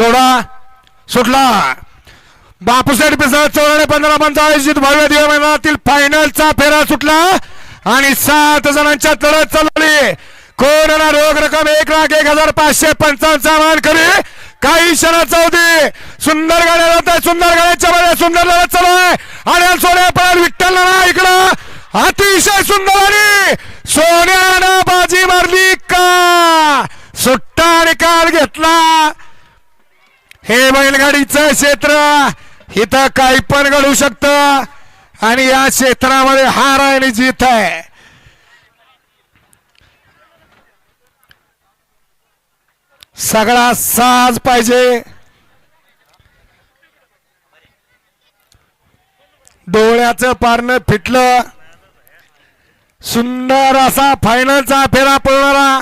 सोडा सुटला. बापूसाहेब पिसा चौदा पंधरा पंचाळीस भव्य दिव्य मैदानातील फायनलचा फेरा सुटला आणि सात जणांच्या लढत चालवली कोरोना रोख रक्कम एक लाख एक हजार पाचशे पंचावन्न मान करी काही क्षणाचा होती सुंदर गाड्या जात आहे सुंदर गाड्याच्या मध्ये सुंदर लढत चालू आहे. आणि सोन्या पण विठ्ठल नाना इकडं. अतिशय सुंदर आणि सोन्यानं बाजी मारली. हे बैलगाडीचं क्षेत्र इथं काही पण घडू शकतं. आणि या क्षेत्रामध्ये हार आहे आणि जीत आहे. सगळा साज पाहिजे. डोळ्याचं पारणं फिटलं. सुंदर असा फायनलचा फेरा पळणारा